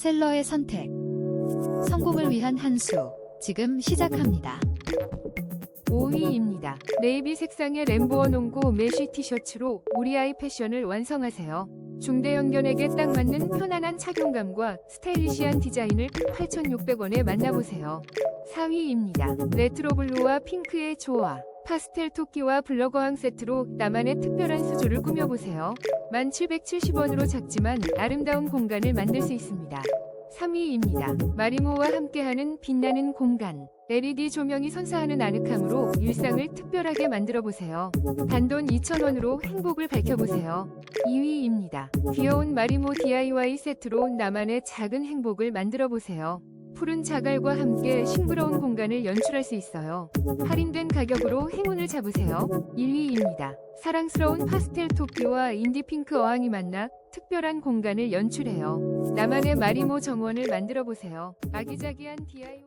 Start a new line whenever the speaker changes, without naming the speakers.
셀러의 선택. 성공을 위한 한 수. 지금 시작합니다.
5위입니다. 네이비 색상의 램보어 농구 메쉬 티셔츠로 우리 아이 패션을 완성하세요. 중대형견에게 딱 맞는 편안한 착용감과 스타일리시한 디자인을 8,600원에 만나보세요. 4위입니다. 레트로 블루와 핑크의 조화. 파스텔 토끼와 블럭어항 세트로 나만의 특별한 수조를 꾸며보세요. 1,770원으로 작지만 아름다운 공간을 만들 수 있습니다. 3위입니다. 마리모와 함께하는 빛나는 공간. LED 조명이 선사하는 아늑함으로 일상을 특별하게 만들어 보세요. 단돈 2,000원으로 행복을 밝혀보세요. 2위입니다. 귀여운 마리모 DIY 세트로 나만의 작은 행복을 만들어 보세요. 푸른 자갈과 함께 싱그러운 공간을 연출할 수 있어요. 할인된 가격으로 행운을 잡으세요. 1위입니다. 사랑스러운 파스텔 토끼와 인디핑크 어항이 만나 특별한 공간을 연출해요. 나만의 마리모 정원을 만들어 보세요. 아기자기한 DIY.